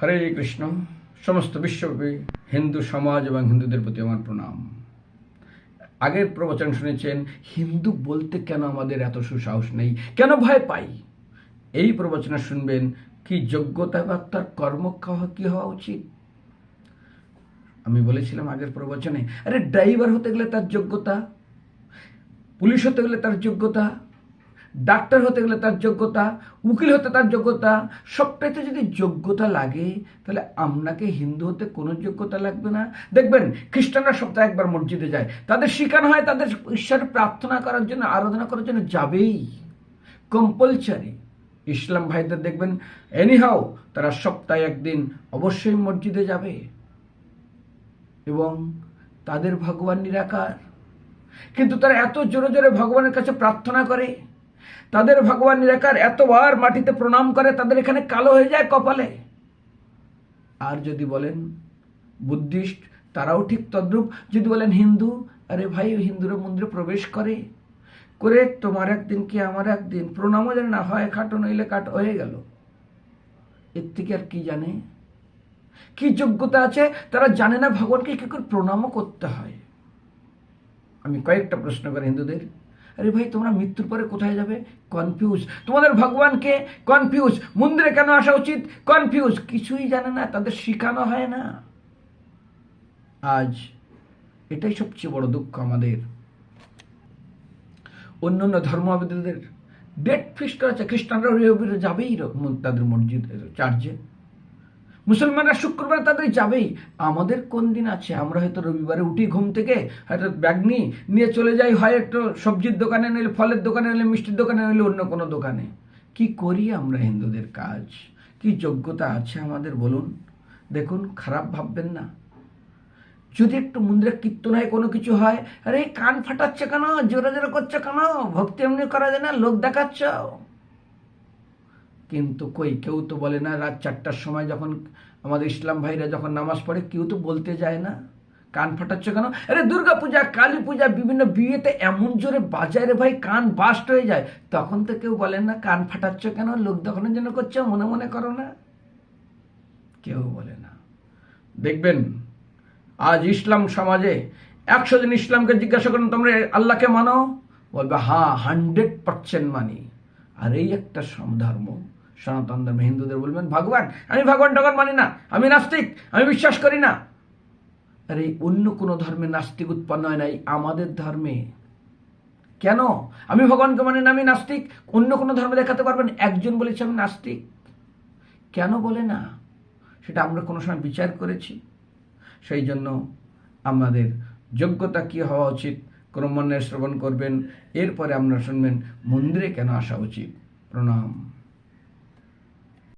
হরে কৃষ্ণ, সমস্ত বিশ্বব্যাপী হিন্দু সমাজ এবং হিন্দুদের প্রতি আমার প্রণাম। আগের প্রবচন শুনেছেন, হিন্দু বলতে কেন আমাদের এত সুসাহস নেই? কেন ভয় পাই? এই প্রবচনে শুনবেন, কি যোগ্যতা বা তার কর্ম কি হওয়া উচিত? আমি বলেছিলাম আগের প্রবচনে, আরে ড্রাইভার হতে গেলে তার যোগ্যতা, পুলিশ হতে গেলে তার যোগ্যতা ডাক্তার হতে গেলে তার যোগ্যতা, উকিল হতে তার যোগ্যতা সবটাইতে যদি যোগ্যতা লাগে, তাহলে আপনাকে হিন্দু হতে কোনো যোগ্যতা লাগবে না। দেখবেন, খ্রিস্টানরা সপ্তাহে একবার মসজিদে যায়। তাদের শিখানো হয়, তাদের ঈশ্বরের প্রার্থনা করার জন্য, আরাধনা করার জন্য যাবেই। কম্পালসারি ইসলাম ভাইদের দেখবেন এনিহাও তারা সপ্তাহে একদিন অবশ্যই মসজিদে যাবে। এবং তাদের ভগবান নিরাকার। কিন্তু তারা এত জোরে জোরে ভগবানের কাছে প্রার্থনা করে। তাদের ভগবান নিরাকার এতবার মাটিতে প্রণাম করে, তাদের এখানে কালো হয়ে যায় কপালে। আর যদি বলেন বুদ্ধিস্ট, তারাও ঠিক তদ্রূপ। যদি বলেন হিন্দু, আরে ভাই হিন্দুরা মন্দিরে প্রবেশ করে। করে তোমার একদিন কি আমার একদিন? প্রণামও জানে না হয়, খাটো নইলে কাট হয়ে গেল। এর থেকে আর কি জানে? কি যোগ্যতা আছে? তারা জানে না ভগবানকে কি করে প্রণামও করতে হয়। আমি কয়েকটা প্রশ্ন করি হিন্দুদের। আরে ভাই, তোমরা মৃত্যুর পরে কোথায় যাবে? কনফিউজ তোমাদের ভগবানকে কনফিউজ মন্দিরে কেন আসা উচিত? কনফিউজ কিছুই জানে না, তাদের শেখানো হয় না। আজ এটাই সবচেয়ে বড় দুঃখ আমাদের। অন্য অন্য ধর্মাবলীদের ডেট ফিক্স করা আছে খ্রিস্টানরা যাবেই তাদের মসজিদ চার্চে। মুসলমানরা শুক্রবার তাদের যাবেই। আমাদের কোন দিন আছে? আমরা হয়তো রবিবারে উঠি ঘুম থেকে, হয়তো ব্যাগ নিয়ে নিয়ে চলে যাই, হয় একটু সবজির দোকানে নইলে ফলের দোকানে নইলে মিষ্টির দোকানে নইলে অন্য কোনো দোকানে। কি করি আমরা হিন্দুদের কাজ? কি যোগ্যতা আছে আমাদের বলুন? দেখুন, খারাপ ভাববেন না। যদি একটু মন্দিরে কীর্তন হয় কোনো কিছু হয়, আরে কান ফাটাচ্ছে কেন? জোরে জোরে করছে কেন? ভক্তি এমনি করা যায় না? লোক দেখাচ্ছ? কিন্তু কই? কেউ তো বলে না, রাত চারটার সময় যখন আমাদের ইসলাম ভাইরা যখন নামাজ পড়ে, কেউ তো বলতে যায় না। কান ফাটাচ্ছ কেন? আরে দুর্গা পূজা, কালী পূজা, বিভিন্ন বিয়েতে এমন জোরে বাজায় রে ভাই, কান বাস্ট হয়ে যায়। তখন তো কেউ বলেন না, কান ফাটাচ্ছ কেন? লোক দেখানোর জন্য করছ, মনে মনে করো না। কেউ বলে না। দেখবেন, আজ ইসলাম সমাজে একশো জন ইসলামকে জিজ্ঞাসা করুন, তোমরা আল্লাহকে মানো? বলবে হ্যাঁ হান্ড্রেড পার্সেন্ট মানি। আর এই একটা ধর্ম সনাতন ধর্ম হিন্দুদের বলবেন, ভগবান, আমি ভগবান টগবান মানি না, আমি নাস্তিক, আমি বিশ্বাস করি না। আর, অন্য কোনো ধর্মে নাস্তিক উৎপন্ন হয় নাই, আমাদের ধর্মে। কেন? আমি ভগবানকে মানি না, আমি নাস্তিক। অন্য কোনো ধর্মে দেখাতে পারবেন? একজন বলেছে, আমি নাস্তিক। কেন বলে না? সেটা আমরা কোনো সময় বিচার করেছি। সেই জন্য আমাদের যোগ্যতা কি হওয়া উচিত, ক্রমান্বয়ে শ্রবণ করবেন। এরপরে আপনারা শুনবেন, মন্দিরে কেন আসা উচিত? প্রণাম।